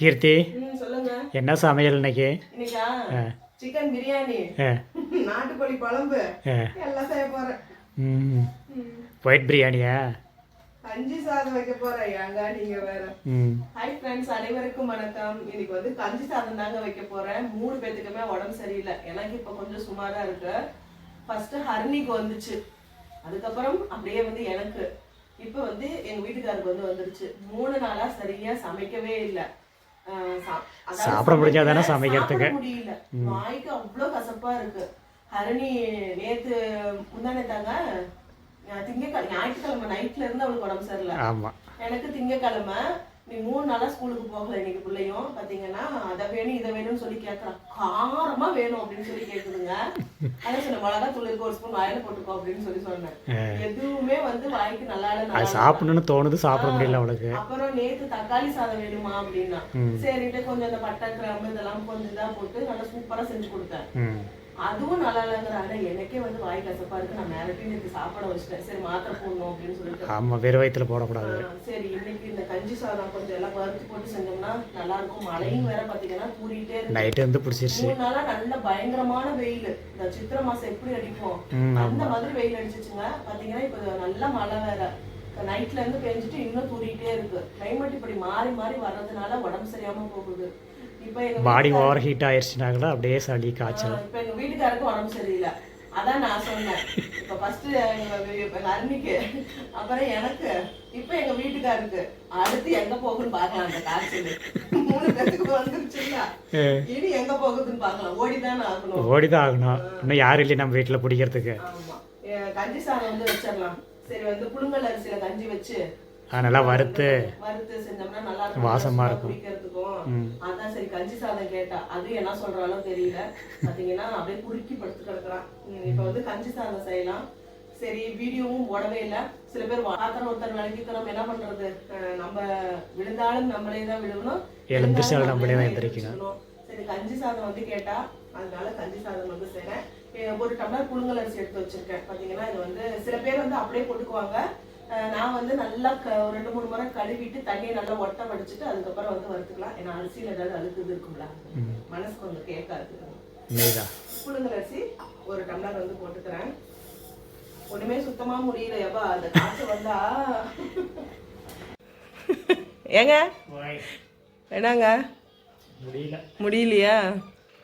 கீர்த்தி என்ன சமையல் இன்னைக்கு. சிக்கன் பிரியாணி நாட்டுக்கோழி குழம்பு. எல்லாம் செய்ய போறேன். ம். ஒயிட் பிரியாணியா? கஞ்சி சாதம் வைக்க போறேன் ஏங்க நீங்க வேற. ஹாய் ஃப்ரெண்ட்ஸ் அனைவருக்கும் வணக்கம். இன்னைக்கு வந்து கஞ்சி சாதம் தாங்க வைக்க போறேன். மூணு பேத்துக்குமே உடம்பு சரியில்லை. எனக்கு இப்ப கொஞ்சம் சுமாரா இருக்கு. ஃபர்ஸ்ட் ஹரணிக்கு வந்துச்சு. அதுக்கப்புறம் அப்படியே வந்து எனக்கு. இப்ப வந்து எங்க வீட்டுக்காருக்கு வந்து வந்துருச்சு. மூணு நாளா சரியா சமைக்கவே இல்லை. சாப்பிட முடிஞ்சாதானே சமைக்கிறதுக்கு. முடியல. வாய்க்கு அவ்வளோ கசப்பா இருக்கு. ஹரணி நேத்து முந்தானேத்தாங்க திங்கக்கிழமை ஞாயிற்றுக்கிழமை நைட்ல இருந்து அவளுக்கு உடம்பு சரியில்லை. எனக்கு திங்கக்கிழமை நீ மூணு நாளா ஸ்கூலுக்கு போகல இன்னைக்கு பிள்ளையும். பாத்தீங்கன்னா அதை வேணும் இதை வேணும்னு சொல்லி கேட்கறான் காரமா வேணும் அப்படின்னு சொல்லி கேக்குதுங்க. அதான் சொன்ன மிளகா தூள் இருக்கு ஒரு ஸ்பூன் வாயில போட்டுக்கோ அப்படின்னு சொல்லி சொன்னேன். எதுவுமே வந்து வாய்க்கு நல்லா இல்ல. சாப்பிடணும்னு தோணுது சாப்பிட முடியல அவளுக்கு. அப்புறம் நேத்து தக்காளி சாதம் வேணுமா அப்படின்னா. சரிட்டு கொஞ்சம் அந்த பட்டை கிராம்பு இதெல்லாம் கொஞ்சம் இதா போட்டு நல்லா சூப்பரா செஞ்சு கொடுத்தேன். அதுவும் நல்லா இல்லைங்கிற ஆனா எனக்கே வந்து வாய் கசப்பா இருக்கு. நான் மிரட்டி நேற்று சாப்பாட வச்சுட்டேன். சரி மாத்திரை போடணும் அப்படின்னு சொல்லிட்டு. ஆமாம் வெறும் வயிற்றுல போடக்கூடாது. சரி இன்னைக்கு இந்த கஞ்சி சாதம் கொஞ்சம் எல்லாம் வறுத்து போட்டு செஞ்சோம்னா நல்லா இருக்கும். மழையும் வேற பாத்தீங்கன்னா கூறிட்டே இருக்கு. நைட்டு வந்து பிடிச்சிருச்சு. மூணு நாளா நல்ல பயங்கரமான வெயில். இந்த சித்திரை மாசம் எப்படி அடிக்கும் ம் அந்த மாதிரி வெயில் அடிச்சிச்சுங்க. பாத்தீங்கன்னா இப்ப நல்ல மழை வேற. நைட்ல இருந்து பெஞ்சிட்டு இன்னும் தூரிட்டே இருக்கு. கிளைமேட் இப்படி மாறி மாறி வர்றதுனால உடம்பு சரியாம போகுது. பாடி ஓவர் ஹீட் ஆயிடுச்சுனாங்களா அப்படியே சளி காய்ச்சல். இப்ப எங்க வீட்டுக்காருக்கு உடம்பு சரியில்லை. அதான் நான் சொன்னேன். இப்ப ஃபர்ஸ்ட் எங்க வீ- எங்க அருணிக்கு அப்புறம் எனக்கு இப்ப எங்க வீட்டுக்காருக்கு அடுத்து எங்க போகுதுன்னு பார்க்கலாம் அந்த காய்ச்சல். மூணு பேத்துக்கு வந்துருச்சுல்ல இனி எங்க போகுதுன்னு பார்க்கலாம். ஓடிதானே ஆகணும். ஓடி தான் ஆகணும் இன்னும் யாரும் இல்லை நம்ம வீட்டில் பிடிக்கிறதுக்கு. ஆமா. ஏ, கஞ்சி சாதம் வந்து வச்சிடலாம். சரி வந்து புழுங்கல் அரிசியில கஞ்சி வச்சு நல்லா வறுத்து வறுத்து செஞ்சோம்னா நல்லா இருக்கும். வாசமா இருக்கும். குடிக்கிறதுக்கும். அதான் சரி கஞ்சி சாதம் கேட்டா அது என்ன சொல்றாலும் தெரியல. பாத்தீங்கன்னா அப்படியே குறுக்கி படுத்து கிடக்குறான். இப்ப வந்து கஞ்சி சாதம் செய்யலாம். சரி வீடியோவும் போடவே இல்ல. சில பேர் பாத்திரம் ஒருத்தர் விளக்கிட்டு நம்ம என்ன பண்றது? நம்ம விழுந்தாலும் நம்மளே தான் விழுகணும். எழுந்திருச்சாலும் நம்மளே தான் எந்திரிக்கணும். சரி கஞ்சி சாதம் வந்து கேட்டா அதனால கஞ்சி சாதம் வந்து செய்றேன். அஹ், ஒரு டம்ளர் புழுங்கல் அரிசி எடுத்து வச்சிருக்கேன். பாத்தீங்கன்னா இது வந்து சில பேர் வந்து அப்படியே போட்டுக்குவாங்க. நான் வந்து நல்லா க- ஒரு ரெண்டு மூணு முறை கழுவிட்டு தண்ணியை நல்லா ஒட்ட வடிச்சிட்டு அதுக்கப்புறம் வந்து வறுத்துக்கலாம். ஏன்னா அரிசியில ஏதாவது அழுக்குது இருக்கும்ல. மனசு கொஞ்சம் கேட்காது. புழுங்கல் அரிசி ஒரு டம்ளர் வந்து போட்டுக்கிறேன். ஒண்ணுமே சுத்தமா முடியல எவ்வா அந்த காற்று வந்தா. ஏங்க? என்னங்க? முடியல. முடியலையா?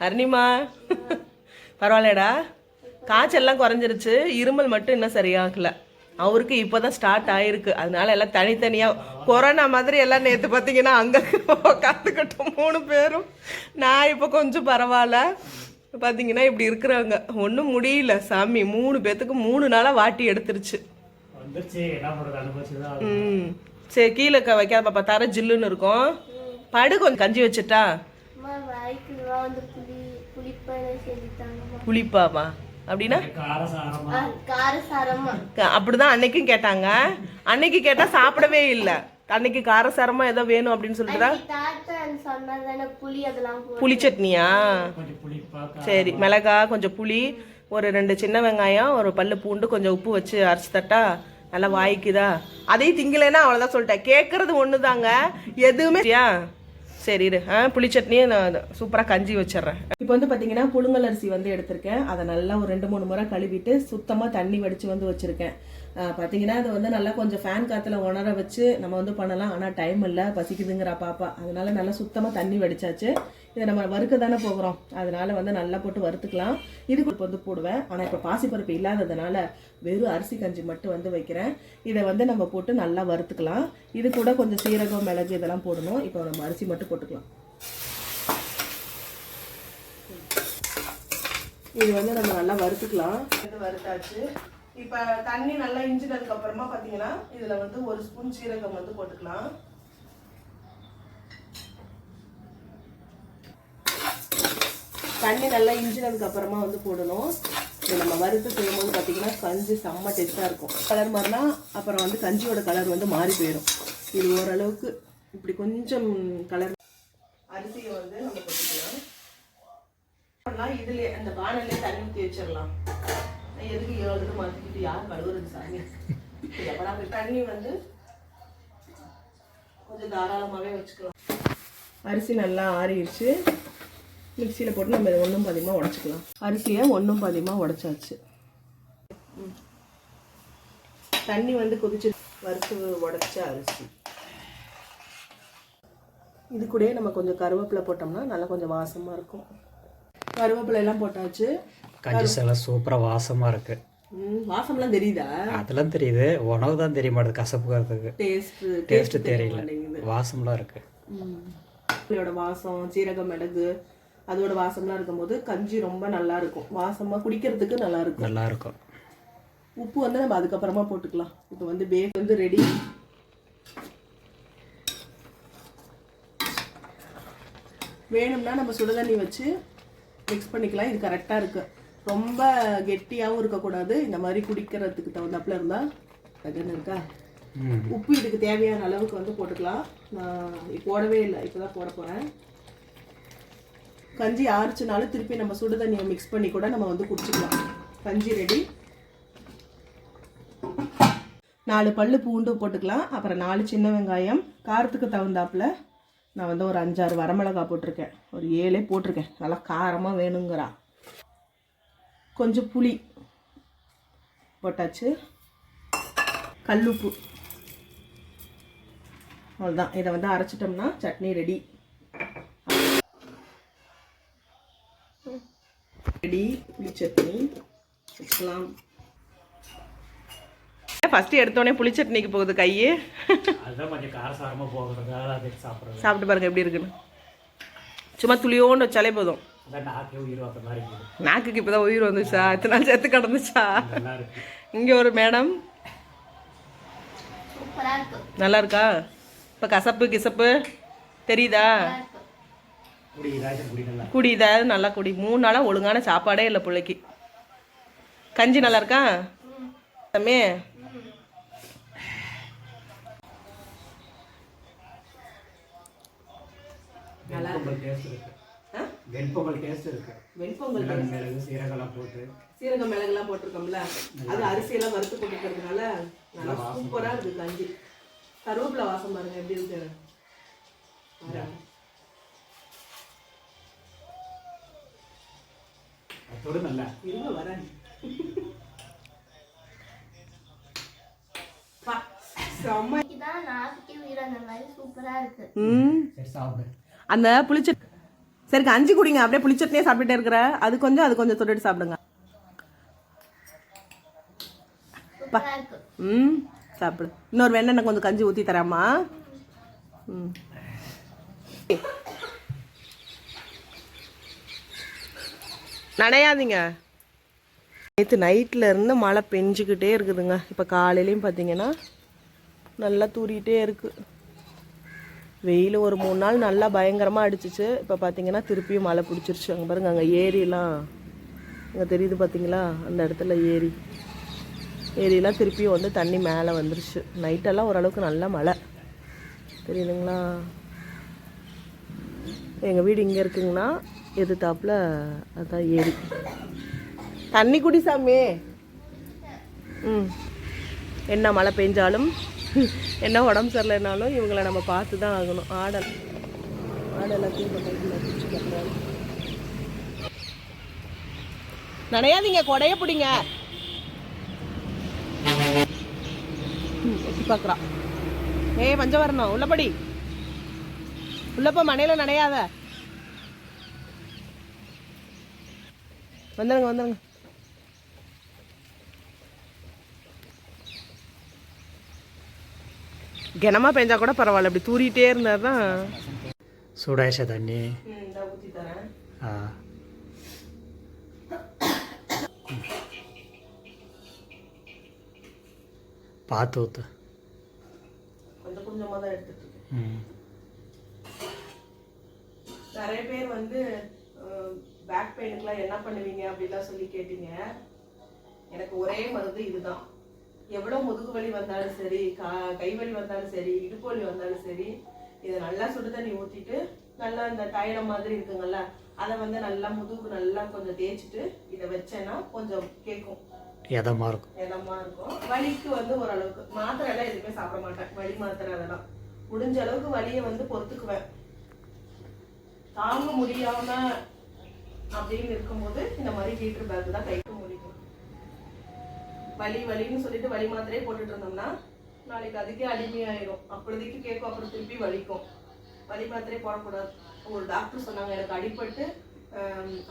அருணிமா பரவாயில்லடா காய்ச்சல்லாம் குறைஞ்சிருச்சு. இருமல் மட்டும் இன்னும் சரியாகல. அவருக்கு இப்போதான் ஸ்டார்ட் ஆயிருக்கு. அதனால எல்லாம் தனித்தனியாக கொரோனா மாதிரி எல்லாம் நேற்று பார்த்தீங்கன்னா அங்கே உட்காந்துக்கிட்டோம் மூணு பேரும். நான் இப்போ கொஞ்சம் பரவாயில்ல. பார்த்தீங்கன்னா இப்படி இருக்கிறாங்க. ஒன்றும் முடியல. சாமி மூணு பேத்துக்கு மூணு நாளாக வாட்டி எடுத்துருச்சு. தான் ம். சரி கீழே க- வைக்காத பாப்பா. தர ஜில்லுன்னு இருக்கும். படு கொஞ்சம். கஞ்சி வச்சுட்டா? புளிப்பாமா அப்படின்னா? அப்படிதான் அன்னைக்கும் கேட்டாங்க. அன்னைக்கு கேட்டா சாப்பிடவே இல்லை. அன்னைக்கு காரசாரமா ஏதோ வேணும் அப்படின்னு சொல்லிட்டு புளி சட்னியா? சரி மிளகா கொஞ்சம் புளி ஒரு ரெண்டு சின்ன வெங்காயம் ஒரு பல்லு பூண்டு கொஞ்சம் உப்பு வச்சு அரைச்சி தட்டா நல்லா வாய்க்குதா? அதையும் திங்கலைன்னா அவ்வளோதான் சொல்லிட்டேன். கேட்கறது ஒன்று தாங்க எதுவுமே சரியா? சரி இரு. ஆ புளிச்சட்னியே நான் சூப்பராக கஞ்சி வச்சிடுறேன். இப்போ வந்து பார்த்தீங்கன்னா புழுங்கல் அரிசி வந்து எடுத்திருக்கேன். அதை நல்லா ஒரு ரெண்டு மூணு முறை கழுவிட்டு சுத்தமாக தண்ணி வடித்து வந்து வச்சுருக்கேன். பார்த்தீங்கன்னா அது வந்து நல்லா கொஞ்சம் ஃபேன் காற்றுல உணர வச்சு நம்ம வந்து பண்ணலாம். ஆனால் டைம் இல்லை பசிக்குதுங்கிற பாப்பா. அதனால நல்லா சுத்தமாக தண்ணி வடிச்சாச்சு. இதை நம்ம வறுக்க தானே போகிறோம். அதனால வந்து நல்லா போட்டு வறுத்துக்கலாம். இதுக்கு வந்து போடுவேன். ஆனால் இப்போ பாசிப்பருப்பு இல்லாததுனால வெறும் அரிசி கஞ்சி மட்டும் வந்து வைக்கிறேன். இதை வந்து நம்ம போட்டு நல்லா வறுத்துக்கலாம். இது கூட கொஞ்சம் சீரகம் மிளகு இதெல்லாம் போடணும். இப்போ நம்ம அரிசி மட்டும் போட்டுக்கலாம். இது வந்து நம்ம நல்லா வறுத்துக்கலாம். இது வறுத்தாச்சு. இப்போ தண்ணி நல்லா இஞ்சினதுக்கு அப்புறமா பார்த்தீங்கன்னா இதில் வந்து ஒரு ஸ்பூன் சீரகம் வந்து போட்டுக்கலாம். தண்ணி நல்லா இஞ்சினதுக்கு அப்புறமா வந்து போடணும். இப்போ நம்ம வறுத்து செய்யும்போது பார்த்தீங்கன்னா கஞ்சி செம்ம டேஸ்ட்டாக இருக்கும். கலர் மாறினா அப்புறம் வந்து கஞ்சியோட கலர் வந்து மாறி போயிடும் இது ஓரளவுக்கு இப்படி கொஞ்சம் கலர் அரிசியை வந்து நம்ம கொட்டிக்கலாம் இதுலேயே அந்த பானையிலே தண்ணி ஊற்றி வச்சிடலாம் எதுக்கு ஏழு இது மாற்றிக்கிட்டு யார் கழுவுறது சாமி? எப்படா தண்ணி வந்து கொஞ்சம் தாராளமாகவே வச்சுக்கலாம். அரிசி நல்லா ஆறிடுச்சு. மிக்சியில் போட்டு நம்ம இதை ஒன்றும் பாதியமாக உடச்சிக்கலாம். அரிசியை ஒன்றும் பாதியமாக உடச்சாச்சு. ம். தண்ணி வந்து கொதிச்சு வறுத்து உடச்ச அரிசி. இது கூடயே நம்ம கொஞ்சம் கருவேப்பிலை போட்டோம்னா நல்லா கொஞ்சம் வாசமாக இருக்கும். கருவேப்பிலை எல்லாம் போட்டாச்சு. கஞ்சி செல்லாம் சூப்பராக வாசமாக இருக்கு. ம், வாசம்லாம் தெரியுதா? அதெல்லாம் தெரியுது. உணவு தான் தெரிய மாட்டேது கசப்புக்கிறதுக்கு டேஸ்ட் டேஸ்ட் தெரியல. வாசம்லாம் இருக்கு. இதோட வாசம் சீரக மிளகு அதோட வாசம்லாம் இருக்கும்போது கஞ்சி ரொம்ப நல்லா இருக்கும். வாசமா குடிக்கிறதுக்கு நல்லா இருக்கும். நல்லா இருக்கும். உப்பு வந்து நம்ம அதுக்கப்புறமா போட்டுக்கலாம். இப்போ வந்து பேக் வந்து ரெடி வேணும்னா நம்ம சுடுதண்ணி வச்சு மிக்ஸ் பண்ணிக்கலாம். இது கரெக்டாக இருக்கு. ரொம்ப கெட்டியாகவும் இருக்கக்கூடாது. இந்த மாதிரி குடிக்கிறதுக்கு தகுந்தாப்புல இருந்தால் தகுன்னு இருக்கா? உப்பு இதுக்கு தேவையான அளவுக்கு வந்து போட்டுக்கலாம். நான் போடவே இல்லை. இப்போ தான் போட போகிறேன் கஞ்சி ஆறுச்சுனாலும் திருப்பி நம்ம சுடு தண்ணியை மிக்ஸ் பண்ணி கூட நம்ம வந்து குடிச்சிக்கலாம். கஞ்சி ரெடி நாலு பல்லு பூண்டு போட்டுக்கலாம். அப்புறம் நாலு சின்ன வெங்காயம். காரத்துக்கு தகுந்தாப்புல நான் வந்து ஒரு அஞ்சாறு வரமிளகா போட்டிருக்கேன். ஒரு ஏழே போட்டிருக்கேன். நல்லா காரமாக வேணுங்கிறா. கொஞ்சம் புளி போட்டாச்சு. கல்லுப்பு. அவ்வளோதான் இதை வந்து அரைச்சிட்டோம்னா சட்னி ரெடி. ரெடி. புளி சட்னி. வச்சுக்கலாம். ஃபஸ்ட்டு எடுத்தோடனே புளி சட்னிக்கு போகுது கையே சாப்பிட்டு பாருங்க எப்படி இருக்குன்னு. சும்மா துளியோண்டு வச்சாலே போதும். நாக்குக்கு இப்போ தான் உயிர் வந்துச்சா? இத்தனை நாள் செத்து கிடந்துச்சா? நல்லா இங்கே ஒரு மேடம். நல்லா இருக்கா? இப்போ கசப்பு கிசப்பு தெரியுதா? குடி இதாச்சும் குடி நல்லா குடி இதாவது நல்லா குடி. மூணு நாளாக ஒழுங்கான சாப்பாடே இல்லை பிள்ளைக்கு. கஞ்சி நல்லா இருக்கா? தம்பி? ஆ? வெண்பொங்கல் டேஸ்ட் இருக்கு. வெண்பொங்கல் மிளகு சீரகம்லாம் போட்டு. சீரக மிளகுலாம் போட்டிருக்கோம்ல அது அரிசியெல்லாம் வறுத்து போட்டுக்கிறதுனால நல்லா சூப்பராக இருக்கு கஞ்சி. கருவேப்பிலை வாசம் பாருங்க எப்படி இருக்கு. அதோடு நல்லா இருங்க வரேன். பா, செம்ம. தான் நாக்குக்கே உயிர் அந்த மாதிரி சூப்பராக இருக்கு. ம். சரி சாப்பிடு. அந்த புளிச்ச சரி கஞ்சி குடிங்க. அப்படியே புளிச்சட்னியே சாப்பிட்டுட்டே இருக்கிற. அது கொஞ்சம் அது கொஞ்சம் தொட்டுட்டு சாப்பிடுங்க. ம் சாப்பிடு. இன்னொரு வெண்ணெய் கொஞ்சம் கஞ்சி ஊற்றி தரேம்மா. ம். நனையாதீங்க. நேற்று நைட்டில் இருந்து மழை பெஞ்சிக்கிட்டே இருக்குதுங்க. இப்போ காலையிலையும் பார்த்தீங்கன்னா நல்லா தூரிக்கிட்டே இருக்குது வெயில் ஒரு மூணு நாள் நல்லா பயங்கரமாக அடிச்சிச்சு. இப்போ பார்த்தீங்கன்னா திருப்பியும் மழை பிடிச்சிருச்சு. அங்கே பாருங்க அங்கே ஏரிலாம். அங்கே தெரியுது பார்த்தீங்களா அந்த இடத்துல ஏரி. ஏரியெல்லாம் திருப்பியும் வந்து தண்ணி மேலே வந்துருச்சு. நைட்டெல்லாம் ஓரளவுக்கு நல்ல மழை. தெரியுதுங்களா? எங்கள் வீடு இங்கே இருக்குங்கன்னா எதிர்த்தாப்புல அதான் ஏரி. தண்ணி குடி சாமி. ம். என்ன மழை பெஞ்சாலும் என்ன உடம்பு சரியில்லைனாலும் இவங்களை நம்ம பார்த்து தான் ஆகணும். ஆடல். ஆடல் எல்லாத்தையும் இப்ப நனையாதீங்க கொடைய பிடிங்க. எட்டி பார்க்குறான். ஏய் பஞ்சவரணம் உள்ளபடி உள்ளப்போ மனையில நனையாத. வந்துடுங்க வந்துடுங்க கனமா பெஞ்சா கூட பரவாயில்ல. இப்படி தூரிட்டே இருந்தார் தான் சூடாயிச்ச தண்ணி ஆ. பார்த்து ஊற்று கொஞ்சம் கொஞ்சமாக தான் எடுத்துட்டு இருக்கேன். ம். நிறைய பேர் வந்து பேக் பெயினுக்குலாம் என்ன பண்ணுவீங்க அப்படிலாம் சொல்லி கேட்டீங்க. எனக்கு ஒரே மருந்து இதுதான். எவ்வளோ முதுகு வலி வந்தாலும் சரி கா கை வலி வந்தாலும் சரி இடுப்பு வலி வந்தாலும் சரி இதை நல்லா சுடு தண்ணி ஊற்றிட்டு நல்லா இந்த தைலம் மாதிரி இருக்குங்கல்ல அதை வந்து நல்லா முதுகுக்கு நல்லா கொஞ்சம் தேய்ச்சிட்டு இதை வச்சேன்னா கொஞ்சம் கேட்கும் எதமாக இருக்கும்? இதமா இருக்கும்? வலிக்கு வந்து ஓரளவுக்கு. மாத்திரை எல்லாம் எதுவுமே சாப்பிட மாட்டேன். வலி மாத்திரை அதெல்லாம். முடிஞ்ச அளவுக்கு வலியை வந்து பொறுத்துக்குவேன். தாங்க முடியாம அப்படின்னு இருக்கும்போது இந்த மாதிரி ஹீட்டர் பேக் தான் முடிக்கும் வலி வலின்னு சொல்லிட்டு வலி மாத்திரையே போட்டுட்டு இருந்தோம்னா நாளைக்கு அதுக்கே அடிமையாயிரும். அப்பொழுதைக்கு கேட்கும் அப்புறம் திருப்பி வலிக்கும். வலி மாத்திரையே போடக்கூடாது. ஒரு டாக்டர் சொன்னாங்க எனக்கு அடிபட்டு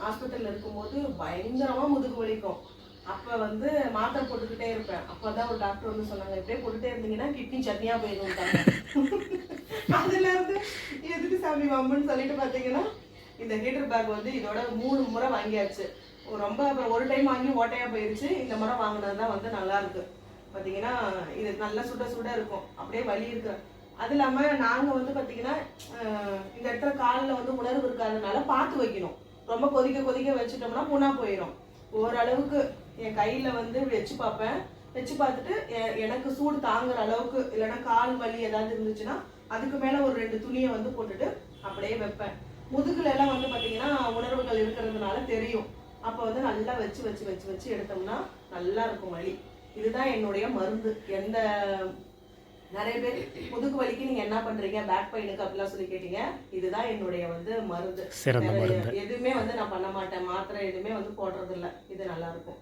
ஹாஸ்பிட்டலில் இருக்கும்போது பயங்கரமாக முதுகு வலிக்கும். அப்போ வந்து மாத்திரை போட்டுக்கிட்டே இருப்பேன். அப்பதான் ஒரு டாக்டர் வந்து சொன்னாங்க இப்படியே போட்டுட்டே இருந்தீங்கன்னா கிட்னி சட்னியாக போயிடும் அதுலேருந்து எதுக்கு சாமி வம்புன்னு சொல்லிட்டு பார்த்தீங்கன்னா இந்த ஹீட்டர் பேக் வந்து இதோட மூணு முறை வாங்கியாச்சு. ரொம்ப அப்புறம் ஒரு டைம் வாங்கி ஓட்டையா போயிருச்சு. இந்த முறை வாங்கினது தான் வந்து நல்லா இருக்கு. பாத்தீங்கன்னா இது நல்லா சுட சுட இருக்கும். அப்படியே வலி இருக்கு. அது இல்லாம நாங்க வந்து பாத்தீங்கன்னா இந்த இடத்துல காலில் வந்து உணர்வு இருக்காதனால பார்த்து வைக்கணும். ரொம்ப கொதிக்க கொதிக்க வச்சுட்டோம்னா புண்ணா போயிடும் ஓரளவுக்கு என் கையில வந்து வச்சு பார்ப்பேன். வச்சு பார்த்துட்டு எ- எனக்கு சூடு தாங்குற அளவுக்கு இல்லைன்னா கால் வலி ஏதாவது இருந்துச்சுன்னா அதுக்கு மேல ஒரு ரெண்டு துணியை வந்து போட்டுட்டு அப்படியே வைப்பேன். முதுகுல எல்லாம் வந்து பாத்தீங்கன்னா உணர்வுகள் இருக்கிறதுனால தெரியும். அப்ப வந்து நல்லா வச்சு வச்சு வச்சு வச்சு எடுத்தோம்னா நல்லா இருக்கும் வலி. இதுதான் என்னுடைய மருந்து. எந்த நிறைய பேர் முதுகு வலிக்கு நீங்க என்ன பண்றீங்க? பேக் பெயினுக்கு அப்படிலாம் சொல்லி கேட்டீங்க. இதுதான் என்னுடைய வந்து மருந்து. எதுவுமே வந்து நான் பண்ண மாட்டேன். மாத்திரை எதுவுமே வந்து போடுறது இல்ல இது நல்லா இருக்கும்.